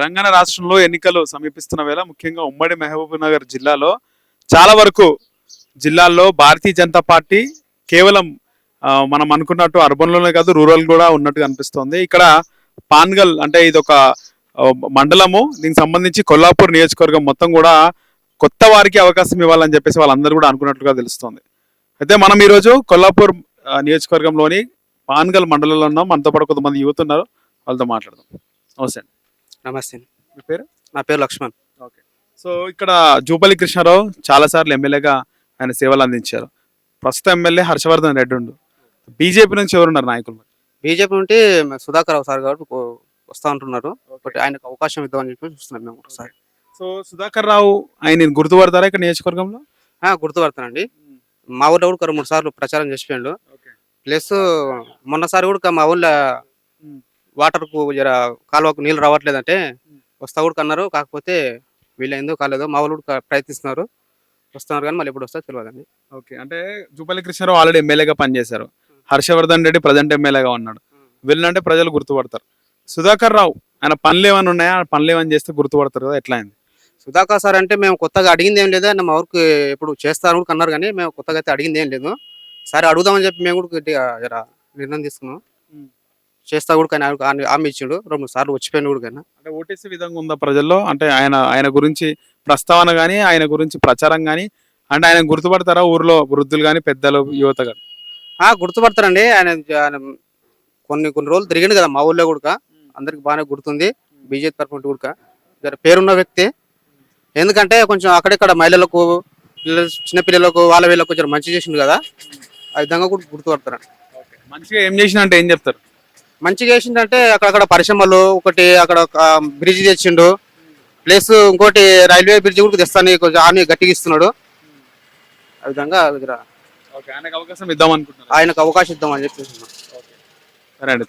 తెలంగాణ రాష్ట్రంలో ఎన్నికలు సమీపిస్తున్న వేళ ముఖ్యంగా ఉమ్మడి మహబూబ్ నగర్ జిల్లాలో చాలా వరకు జిల్లాల్లో భారతీయ జనతా పార్టీ కేవలం మనం అనుకున్నట్టు అర్బన్లోనే కాదు రూరల్ కూడా ఉన్నట్టుగా అనిపిస్తోంది. ఇక్కడ పాన్గల్ అంటే ఇది ఒక మండలము. దీనికి సంబంధించి కొల్లాపూర్ నియోజకవర్గం మొత్తం కూడా కొత్త వారికి అవకాశం ఇవ్వాలని చెప్పేసి వాళ్ళందరూ కూడా అనుకున్నట్లుగా తెలుస్తోంది. అయితే మనం ఈరోజు కొల్లాపూర్ నియోజకవర్గంలోని పాన్గల్ మండలంలో ఉన్నాం. మనతో పాటు కొంతమంది యువత ఉన్నారు వాళ్ళతో మాట్లాడదాం. నమస్తే అండి. నమస్తే మీ పేరు? నా పేరు లక్ష్మణ్. ఓకే. సో ఇక్కడ జూపల్లి కృష్ణారావు చాలాసార్లు ఎమ్మెల్యేగా ఆయన సేవలు అందించారు. ప్రస్తుతం ఎమ్మెల్యే హర్షవర్ధన్ రెడ్డి ఉండు. బీజేపీ నుంచి ఎవరున్నారు నాయకులు? బీజేపీ నుండి సుధాకర్ రావు సార్ గారు వస్తా ఉంటున్నారు. ఒకటి ఆయనకు అవకాశం ఇద్దామని చెప్పి చూస్తున్నాం మేము ఒకసారి. సో సుధాకర్ రావు ఆయన గుర్తుపడతారా ఇక్కడ నియోజకవర్గంలో? గుర్తుపడతానండి. మా ఊళ్ళో కూడా మూడు సార్లు ప్రచారం చేసిపోయాడు. ప్లస్ మొన్నసారి కూడా మా ఊళ్ళో వాటర్కు జర కాలువకు నీళ్ళు రావట్లేదంటే వస్తా కూడా అన్నారు కాకపోతే వీళ్ళు ఎందుకు కాలేదు మా వాళ్ళు కూడా ప్రయత్నిస్తున్నారు. వస్తున్నారు కానీ మళ్ళీ ఎప్పుడు వస్తా తెలియదండి ఓకే. అంటే జూపల్లి కృష్ణారావు ఆల్రెడీ ఎమ్మెల్యేగా పనిచేశారు. హర్షవర్ధన్ రెడ్డి ప్రజెంట్ ఎమ్మెల్యేగా ఉన్నాడు. వీళ్ళంటే ప్రజలు గుర్తుపడతారు. సుధాకర్ రావు ఆయన పనులు ఏమైనా ఉన్నాయా? పనులు ఏమైనా చేస్తే గుర్తుపడతారు కదా ఎట్లా అయింది? సుధాకర్ సార్ అంటే మేము కొత్తగా అడిగింది ఏం లేదు ఆయన మా ఊరికి ఎప్పుడు చేస్తారు కూడా అన్నారు కానీ మేము కొత్తగా అయితే అడిగింది ఏం లేదు. సరే అడుగుదామని చెప్పి మేము కూడా నిర్ణయం తీసుకున్నాం. చేస్తా కూడా కానీ ఆయన హామీ- ఇచ్చిండు. రెండు సార్లు వచ్చిపోయిన కూడా కానీ. అంటే ఓటేసే విధంగా ఉందా ప్రజల్లో? అంటే ఆయన ఆయన గురించి ప్రస్తావన కానీ ఆయన గురించి ప్రచారం కానీ అంటే ఆయన గుర్తుపడతారా ఊర్లో వృద్ధులు కానీ పెద్దలు యువత కానీ? ఆ, గుర్తుపడతారండి. ఆయన ఆయన కొన్ని కొన్ని రోజులు తిరిగిండు కదా మా ఊళ్ళో కూడా అందరికి బాగానే గుర్తుంది. బీజేపీ తరఫున కూడా పేరున్న వ్యక్తి. ఎందుకంటే కొంచెం అక్కడిక్కడ మహిళలకు పిల్లలు చిన్నపిల్లలకు వాళ్ళ వీళ్ళకు కొంచెం మంచి చేసిండు కదా. ఆ విధంగా కూడా గుర్తుపడతారండి మంచిగా ఏం చేసిన అంటే ఏం చెప్తారు? మంచిగా చేసిందంటే అక్కడక్కడ పరిశ్రమలు ఒకటి అక్కడ బ్రిడ్జ్ తెచ్చిండు. ప్లస్ ఇంకోటి రైల్వే బ్రిడ్జ్ కూడా తెస్తాను కొంచెం ఆమె గట్టిగా ఇస్తున్నాడు. ఆ విధంగా ఆయనకు అవకాశం ఇద్దాం అనుకుంటున్నారు? ఆయనకు అవకాశం ఇద్దామని చెప్పేసి సరే అండి